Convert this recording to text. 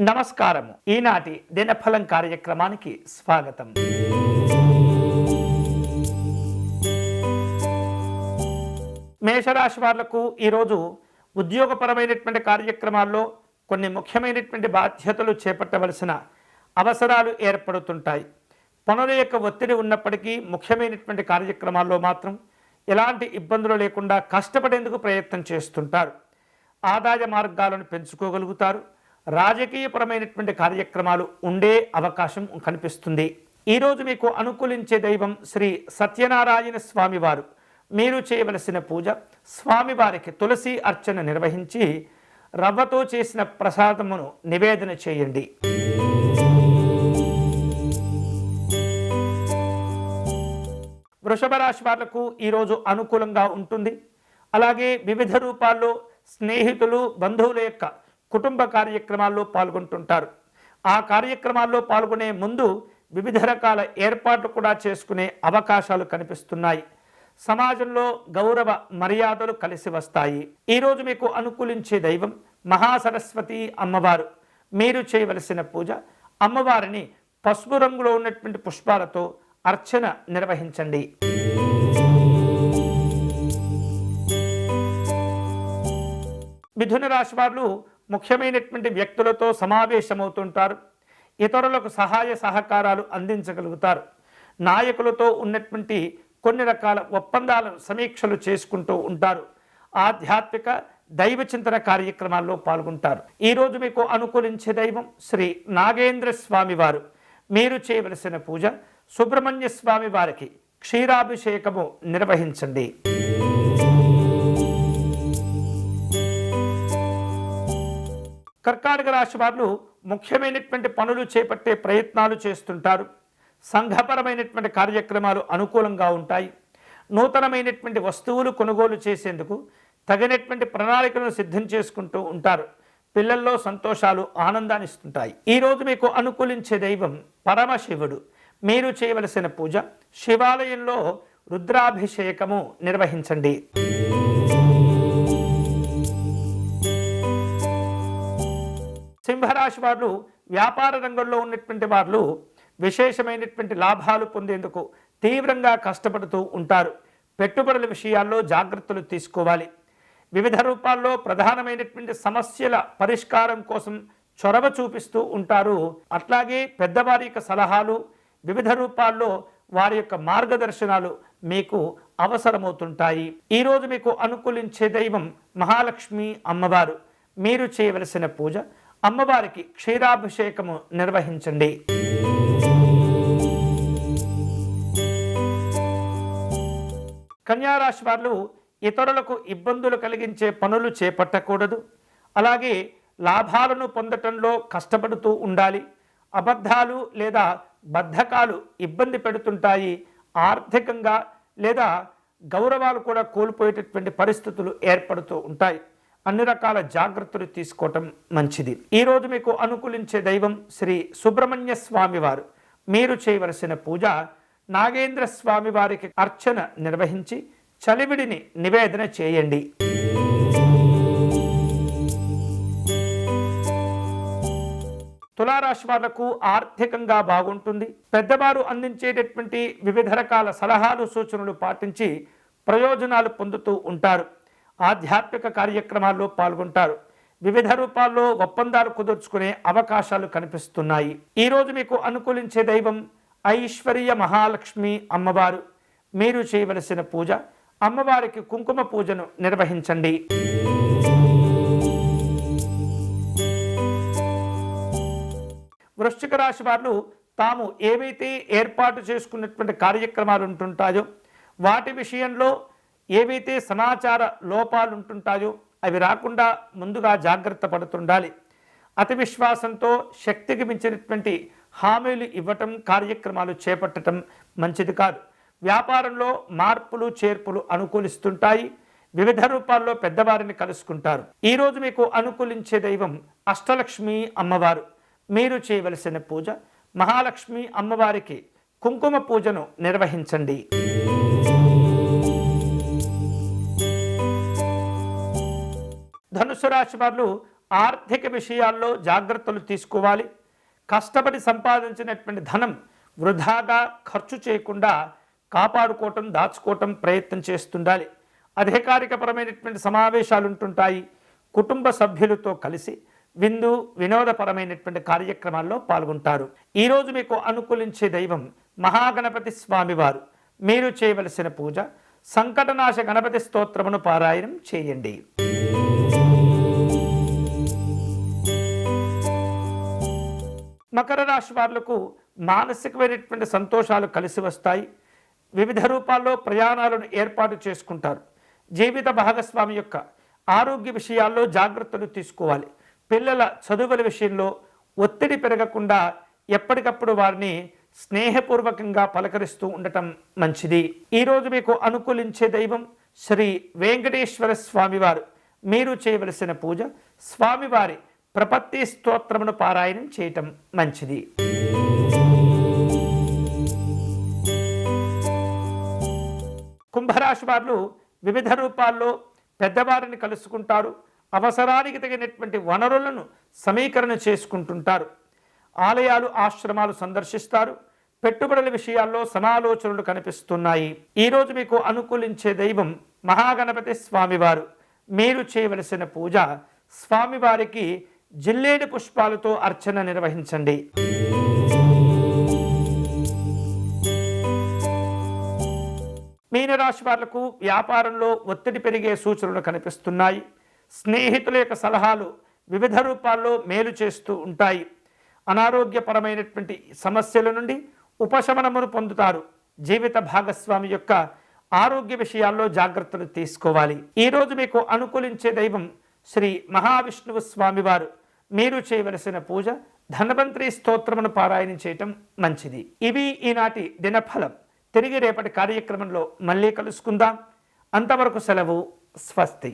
నమస్కారము. ఈనాటి దినఫలం కార్యక్రమానికి స్వాగతం. మేషరాశి వాళ్ళకు ఈరోజు ఉద్యోగపరమైనటువంటి కార్యక్రమాల్లో కొన్ని ముఖ్యమైనటువంటి బాధ్యతలు చేపట్టవలసిన అవసరాలు ఏర్పడుతుంటాయి. పనుల యొక్క ఒత్తిడి ఉన్నప్పటికీ ముఖ్యమైనటువంటి కార్యక్రమాల్లో మాత్రం ఎలాంటి ఇబ్బందులు లేకుండా కష్టపడేందుకు ప్రయత్నం చేస్తుంటారు. ఆదాయ మార్గాలను పెంచుకోగలుగుతారు. రాజకీయపరమైనటువంటి కార్యక్రమాలు ఉండే అవకాశం కనిపిస్తుంది. ఈరోజు మీకు అనుకూలించే దైవం శ్రీ సత్యనారాయణ స్వామివారు మీరు చేయవలసిన పూజ స్వామివారికి తులసి అర్చన నిర్వహించి రవ్వతో చేసిన ప్రసాదమును నివేదన చేయండి. వృషభ రాశి వాళ్ళకు ఈరోజు అనుకూలంగా ఉంటుంది. అలాగే వివిధ రూపాల్లో స్నేహితులు బంధువుల యొక్క కుటుంబ కార్యక్రమాల్లో పాల్గొంటుంటారు. ఆ కార్యక్రమాల్లో పాల్గొనే ముందు వివిధ రకాల ఏర్పాట్లు కూడా చేసుకునే అవకాశాలు కనిపిస్తున్నాయి. సమాజంలో గౌరవ మర్యాదలు కలిసి వస్తాయి. ఈరోజు మీకు అనుకూలించే దైవం మహాసరస్వతి అమ్మవారు. మీరు చేయవలసిన పూజ అమ్మవారిని పసుపు రంగులో ఉన్నటువంటి పుష్పాలతో అర్చన నిర్వహించండి. మిథున రాశి వారు ముఖ్యమైనటువంటి వ్యక్తులతో సమావేశమవుతుంటారు. ఇతరులకు సహాయ సహకారాలు అందించగలుగుతారు. నాయకులతో ఉన్నటువంటి కొన్ని రకాల ఒప్పందాలను సమీక్షలు చేసుకుంటూ ఉంటారు. ఆధ్యాత్మిక దైవ చింతన కార్యక్రమాల్లో పాల్గొంటారు. ఈరోజు మీకు అనుకూలించే దైవం శ్రీ నాగేంద్ర స్వామి వారు. మీరు చేయవలసిన పూజ సుబ్రహ్మణ్య స్వామి వారికి క్షీరాభిషేకము నిర్వహించండి. కర్కాటక రాశి వారు ముఖ్యమైనటువంటి పనులు చేపట్టే ప్రయత్నాలు చేస్తుంటారు. సంఘపరమైనటువంటి కార్యక్రమాలు అనుకూలంగా ఉంటాయి. నూతనమైనటువంటి వస్తువులు కొనుగోలు చేసేందుకు తగినటువంటి ప్రణాళికలను సిద్ధం చేసుకుంటూ ఉంటారు. పిల్లల్లో సంతోషాలు ఆనందాన్ని ఇస్తుంటాయి. ఈరోజు మీకు అనుకూలించే దైవం పరమశివుడు. మీరు చేయవలసిన పూజ శివాలయంలో రుద్రాభిషేకము నిర్వహించండి. సింహరాశి వారు వ్యాపార రంగంలో ఉన్నటువంటి వాళ్ళు విశేషమైనటువంటి లాభాలు పొందేందుకు తీవ్రంగా కష్టపడుతూ ఉంటారు. పెట్టుబడుల విషయాల్లో జాగ్రత్తలు తీసుకోవాలి. వివిధ రూపాల్లో ప్రధానమైనటువంటి సమస్యల పరిష్కారం కోసం చొరవ చూపిస్తూ ఉంటారు. అట్లాగే పెద్దవారి యొక్క సలహాలు వివిధ రూపాల్లో వారి యొక్క మార్గదర్శనాలు మీకు అవసరమవుతుంటాయి. ఈరోజు మీకు అనుకూలించే దైవం మహాలక్ష్మి అమ్మవారు. మీరు చేయవలసిన పూజ అమ్మవారికి క్షీరాభిషేకము నిర్వహించండి. కన్యారాశి వారు ఇతరులకు ఇబ్బందులు కలిగించే పనులు చేపట్టకూడదు. అలాగే లాభాలను పొందటంలో కష్టపడుతూ ఉండాలి. అబద్ధాలు లేదా బద్ధకాలు ఇబ్బంది పెడుతుంటాయి. ఆర్థికంగా లేదా గౌరవాలు కూడా కోల్పోయేటటువంటి పరిస్థితులు ఏర్పడుతూ ఉంటాయి. అన్ని రకాల జాగ్రత్తలు తీసుకోవటం మంచిది. ఈరోజు మీకు అనుకూలించే దైవం శ్రీ సుబ్రహ్మణ్య స్వామివారు మీరు చేయవలసిన పూజ నాగేంద్ర స్వామి వారికి అర్చన నిర్వహించి చలివిడిని నివేదన చేయండి. తులారాశి వాళ్ళకు ఆర్థికంగా బాగుంటుంది. పెద్దవారు అందించేటటువంటి వివిధ రకాల సలహాలు సూచనలు పాటించి ప్రయోజనాలు పొందుతూ ఉంటారు. ఆధ్యాత్మిక కార్యక్రమాల్లో పాల్గొంటారు. వివిధ రూపాల్లో ఒప్పందాలు కుదుర్చుకునే అవకాశాలు కనిపిస్తున్నాయి. ఈరోజు మీకు అనుకూలించే దైవం ఐశ్వర్య మహాలక్ష్మి అమ్మవారు. మీరు చేయవలసిన పూజ అమ్మవారికి కుంకుమ పూజను నిర్వహించండి. వృశ్చిక రాశి వారు తాము ఏవైతే ఏర్పాటు చేసుకున్నటువంటి కార్యక్రమాలు ఉంటుంటాయో వాటి విషయంలో ఏవైతే సమాచార లోపాలు ఉంటుంటాయో అవి రాకుండా ముందుగా జాగ్రత్త పడుతుండాలి. అతి విశ్వాసంతో శక్తికి మించినటువంటి హామీలు ఇవ్వటం కార్యక్రమాలు చేపట్టడం మంచిది కాదు. వ్యాపారంలో మార్పులు చేర్పులు అనుకూలిస్తుంటాయి. వివిధ రూపాల్లో పెద్దవారిని కలుసుకుంటారు. ఈరోజు మీకు అనుకూలించే దైవం అష్టలక్ష్మి అమ్మవారు. మీరు చేయవలసిన పూజ మహాలక్ష్మి అమ్మవారికి కుంకుమ పూజను నిర్వహించండి. ధనుసు రాశి వారు ఆర్థిక విషయాల్లో జాగ్రత్తలు తీసుకోవాలి. కష్టపడి సంపాదించినటువంటి ధనం వృధాగా ఖర్చు చేయకుండా కాపాడుకోవటం దాచుకోవటం ప్రయత్నం చేస్తుండాలి. అధికారికపరమైనటువంటి సమావేశాలు ఉంటుంటాయి. కుటుంబ సభ్యులతో కలిసి విందు వినోదపరమైనటువంటి కార్యక్రమాల్లో పాల్గొంటారు. ఈరోజు మీకు అనుకూలించే దైవం మహాగణపతి స్వామివారు. మీరు చేయవలసిన పూజ సంకటనాశ గణపతి స్తోత్రమును పారాయణం చేయండి. మకర రాశి వారులకు మానసికమైనటువంటి సంతోషాలు కలిసి వస్తాయి. వివిధ రూపాల్లో ప్రయాణాలను ఏర్పాటు చేసుకుంటారు. జీవిత భాగస్వామి యొక్క ఆరోగ్య విషయాల్లో జాగ్రత్తలు తీసుకోవాలి. పిల్లల చదువుల విషయంలో ఒత్తిడి పెరగకుండా ఎప్పటికప్పుడు వారిని స్నేహపూర్వకంగా పలకరిస్తూ ఉండటం మంచిది. ఈరోజు మీకు అనుకూలించే దైవం శ్రీ వెంకటేశ్వర స్వామివారు. మీరు చేయవలసిన పూజ స్వామివారి ప్రపత్తి స్తోత్రమును పారాయణం చేయటం మంచిది. కుంభరాశి వారు వివిధ రూపాల్లో పెద్దవారిని కలుసుకుంటారు. అవసరానికి తగినటువంటి వనరులను సమీకరణ చేసుకుంటుంటారు. ఆలయాలు ఆశ్రమాలు సందర్శిస్తారు. పెట్టుబడుల విషయాల్లో సమాలోచనలు కనిపిస్తున్నాయి. ఈరోజు మీకు అనుకూలించే దైవం మహాగణపతి స్వామివారు. మీరు చేయవలసిన పూజ స్వామివారికి జిల్లేడి పుష్పాలతో అర్చన నిర్వహించండి. మీనరాశి వాళ్ళకు వ్యాపారంలో ఒత్తిడి పెరిగే సూచనలు కనిపిస్తున్నాయి. స్నేహితుల యొక్క సలహాలు వివిధ రూపాల్లో మేలు చేస్తూ ఉంటాయి. అనారోగ్యపరమైనటువంటి సమస్యల నుండి ఉపశమనమును పొందుతారు. జీవిత భాగస్వామి యొక్క ఆరోగ్య విషయాల్లో జాగ్రత్తలు తీసుకోవాలి. ఈరోజు మీకు అనుకూలించే దైవం శ్రీ మహావిష్ణువు స్వామివారు మీరు చేయవలసిన పూజ ధనవంతరి స్తోత్రమును పారాయణం చేయటం మంచిది. ఇవి ఈనాటి దినఫలం. తిరిగి రేపటి కార్యక్రమంలో మళ్ళీ కలుసుకుందాం. అంతవరకు సెలవు. స్వస్తి.